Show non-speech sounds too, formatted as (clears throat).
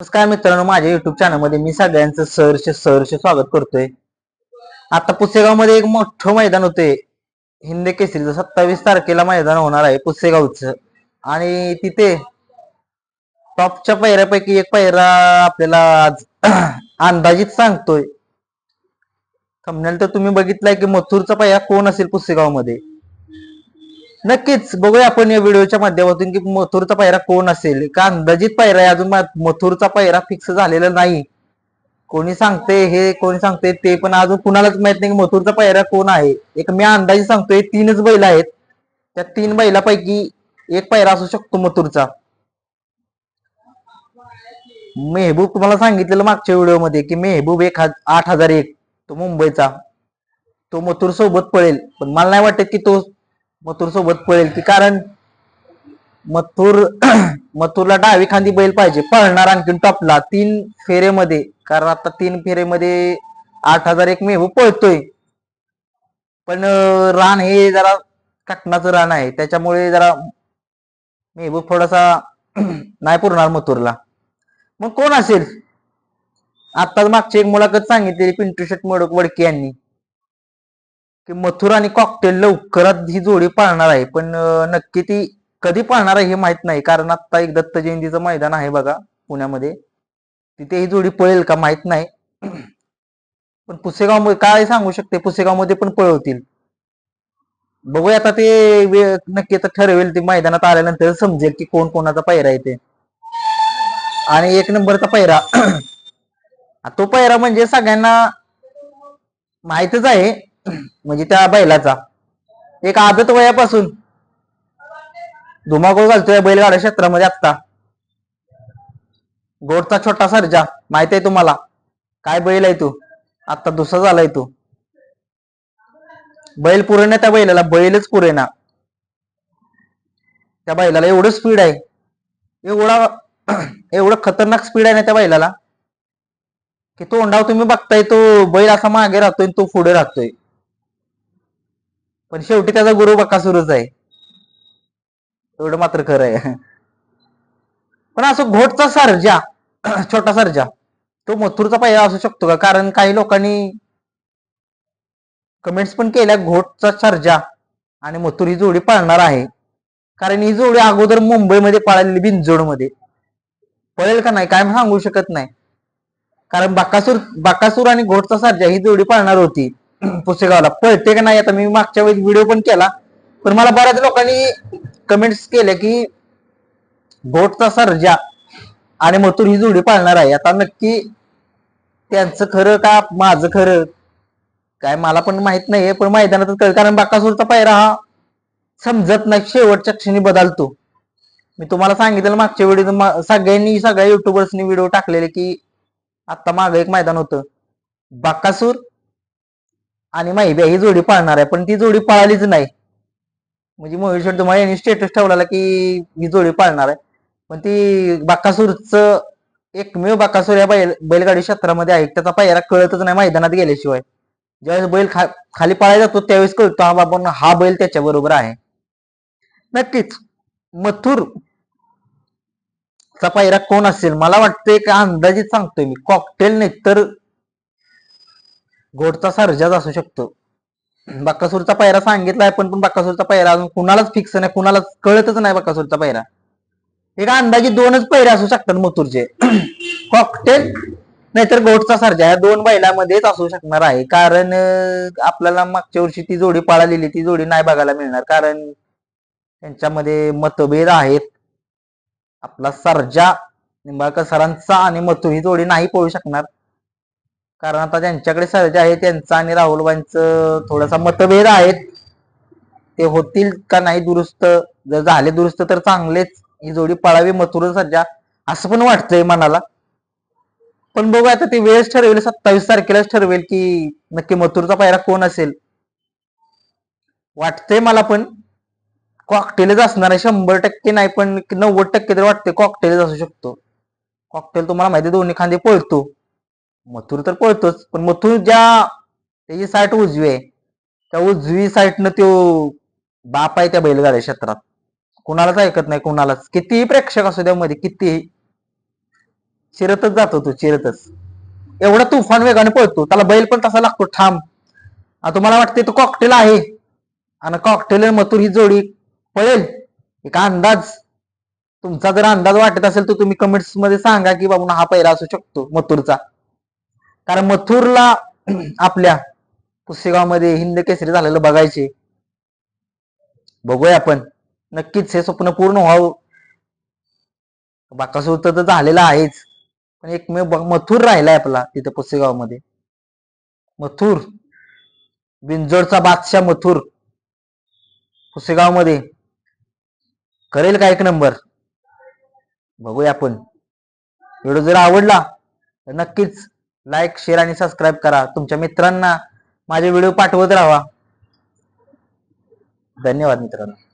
नमस्कार मित्रांनो माझ्या युट्यूब चॅनलमध्ये मी सगळ्यांचं सहर्ष सहर्ष स्वागत करतोय. आता पुसेगावमध्ये एक मोठं मैदान होते हिंद केसरीचं सत्तावीस तारखेला मैदान होणार आहे पुसेगावचं. आणि तिथे टॉपच्या पैऱ्यापैकी एक पैरा आपल्याला आज (clears throat) अंदाजित सांगतोय. थमनेल तर तुम्ही बघितलाय की मथुरचा पैरा कोण असेल पुसेगावमध्ये? नक्कीच. बघूया आपण या व्हिडिओच्या माध्यमातून की मथुरचा पायरा कोण असेल? का अंदाजित पायरा आहे? अजून मथुरचा पायरा फिक्स झालेला नाही. कोणी सांगते हे कोणी सांगते ते पण अजून कुणालाच माहीत नाही की मथुरचा पायरा कोण आहे? एक मी अंदाजे सांगतोय तीनच बैल आहेत. त्या तीन बैलापैकी एक पायरा असू शकतो मथुरचा. मेहबूब तुम्हाला सांगितलेलं मागच्या व्हिडिओमध्ये की मेहबूब एक आठ हजार एक तो मुंबईचा. तो मथुर सोबत पळेल. पण मला नाही वाटत की तो मथुर सोबत पळेल की कारण मथुर (clears throat) मथुरला डावी खांदी बैल पाहिजे. पळणार आणखीन टॉपला. तीन फेरेमध्ये कारण आता तीन फेरेमध्ये आठ हजार एक मेहू पळतोय. पण रान हे जरा कटनाचं रान आहे. त्याच्यामुळे जरा मेहबूब थोडासा (clears throat) नाही पुरणार मथुरला. मग कोण असेल? आताच मागची एक मुलाखत सांगितलेली पिंटू शेट मोडक वडके यांनी. की मथुर आणि कॉकटेल लवकरात ही जोडी पाळणार आहे. पण नक्की ती कधी पाळणार आहे हे माहीत नाही. कारण आता एक दत्त जयंतीचं मैदान आहे बघा पुण्यामध्ये. तिथे ही जोडी पळेल का माहीत नाही. पण पुसेगाव काय सांगू शकते? पुसेगावमध्ये पण पळवतील. बघूया आता ते नक्की आता ठरवेल. ते मैदानात आल्यानंतर समजेल की कोण कोणाचा पायरा आहे ते. आणि एक नंबरचा पायरा. (clears throat) तो पायरा म्हणजे सगळ्यांना माहितच आहे. म्हणजे त्या बैलाचा. एक आदत वयापासून. धुमाकूळ घालतोय बैलगाड्या क्षेत्रामध्ये आत्ता. गोडचा छोटा सर्जा माहीत आहे तुम्हाला? काय बैल आहे तो? आता दुसरा झालाय तो. बैल पुरेना त्या बैलाला बैलच पुरेना. त्या बैलाला एवढं स्पीड आहे. एवढा एवढं खतरनाक स्पीड आहे ना त्या बैलाला की तोंडाव तुम्ही बघताय तो बैल असा मागे राहतोय तो पुढे राहतोय. पण शेवटी त्याचा गुरु बकासुरच आहे. एवढं मात्र खरं आहे. पण असं घोटचा सर्जा (clears throat) छोटा सर्जा तो मथुरचा पाहिजे असू शकतो का? कारण काही लोकांनी कमेंट्स पण केल्या घोटचा सर्जा आणि मथुर ही जोडी पाळणार आहे. कारण ही जोडी अगोदर मुंबईमध्ये पाळलेली बिनजोडमध्ये पळेल का नाही काय सांगू शकत नाही. कारण बाकासूर बाकासूर आणि घोटचा सर्जा ही जोडी पाळणार होती. पुसेगावला. पळते का नाही? आता मी मागच्या वेळेस व्हिडिओ पण केला. पण मला बऱ्याच लोकांनी कमेंट्स केल्या की बोटचा सर्जा आणि मथुर ही जोडी पाळणार आहे. आता नक्की त्यांचं खरं का माझं खरं? काय मला पण माहीत नाहीये पण मैदानातच कळ कारण बाकासूरचा पायरा हा समजत नाही शेवटच्या क्षणी बदलतो. मी तुम्हाला सांगितलं मागच्या व्हिडिओ सगळ्यांनी सगळ्या युट्यूबर्सनी व्हिडिओ टाकलेले की आता मागं एक मैदान होतं. बाकासूर आणि माहिती ही जोडी पाळणार आहे पण ती जोडी पाळालीच नाही. म्हणजे मोहित तुम्हाला यांनी स्टेटस ठेवलेला की ही जोडी पाळणार आहे. पण ती बाकासूरचं एकमेव बाकासूर या बैल बैलगाडी क्षेत्रामध्ये आहे. त्याचा पायरा कळतच नाही मैदानात गेल्याशिवाय. ज्यावेळेस बैल खा खाली पळायला जातो त्यावेळेस कळतो हा बाबा हा बैल त्याच्या बरोबर आहे. नक्कीच. मथुर चा पायरा कोण असेल? मला वाटतंय का अंदाजित सांगतोय मी. कॉकटेल नाही तर घोडचा सर्जाच असू शकतो. बक्कासूरचा पायरा सांगितलाय पण पण बाकासूरचा पायरा अजून कुणालाच फिक्स नाही कुणालाच कळतच नाही बाकासूरचा पायरा. एक अंदाजे दोनच पैरे असू शकतात मथुरचे. (clears throat) कॉकटेल नाहीतर गोटचा सर्जा या दोन बैलामध्येच असू शकणार आहे. कारण आपल्याला मागच्या वर्षी ती जोडी पळालेली ती जोडी नाही बघायला मिळणार. कारण त्यांच्यामध्ये मतभेद आहेत. आपला सर्जा निंबाळकर सरांचा आणि मथुर ही जोडी नाही पळू शकणार. कारण आता ज्यांच्याकडे सर्जा आहे त्यांचा आणि राहुलबाईंचं थोडासा मतभेद आहेत. ते होतील का नाही दुरुस्त जर झाले दुरुस्त तर चांगलेच. ही जोडी पळावी मथुरून सज्जा असं पण वाटतंय मनाला. पण बघू आता ती वेळच ठरवेल सत्तावीस तारखेलाच ठरवेल की नक्की मथुरचा पायरा कोण असेल. वाटतंय मला पण. कॉकटेलच असणार आहे शंभर टक्के नाही पण नव्वद टक्के तर वाटते कॉकटेलच असू शकतो. कॉकटेल तुम्हाला माहिती आहे, दोन्ही खांदे पळतो. मथुर तर पळतोच पण मथुर ज्या त्याची साईट उजवी आहे त्या उजवी साईटनं तो बाप आहे त्या बैलगाड्या क्षेत्रात. कुणालाच ऐकत नाही कुणालाच. कितीही प्रेक्षक असू द्या मध्ये कितीही. चिरतच जातो तो चिरतच. एवढा तुफान वेगाने पळतो त्याला बैल पण तसा लागतो ठाम. आता तुम्हाला वाटते तो कॉकटेल आहे. आणि कॉकटेल मथुर ही जोडी पळेल. एक अंदाज. तुमचा जर अंदाज वाटत असेल तर तुम्ही कमेंट्समध्ये सांगा की बाबा हा पहिला असू शकतो मथुरचा. कारण मथुरला (clears throat) आपल्या पुसेगावमध्ये हिंद केसरी झालेलं बघायचे. बघूया आपण. नक्कीच हे स्वप्न पूर्ण व्हावं. बाकासूर तर झालेलं आहेच. पण एक मे मथुर राहिलाय आपला तिथं पुसेगावमध्ये मथुर. बिंजोडचा बादशाह मथुर. पुसेगावमध्ये करेल का एक नंबर? बघूया आपण. व्हिडिओ जर आवडला तर नक्कीच लाईक शेअर आणि सबस्क्राईब करा. तुमच्या मित्रांना माझे व्हिडिओ पाठवत राहा. धन्यवाद मित्रांनो.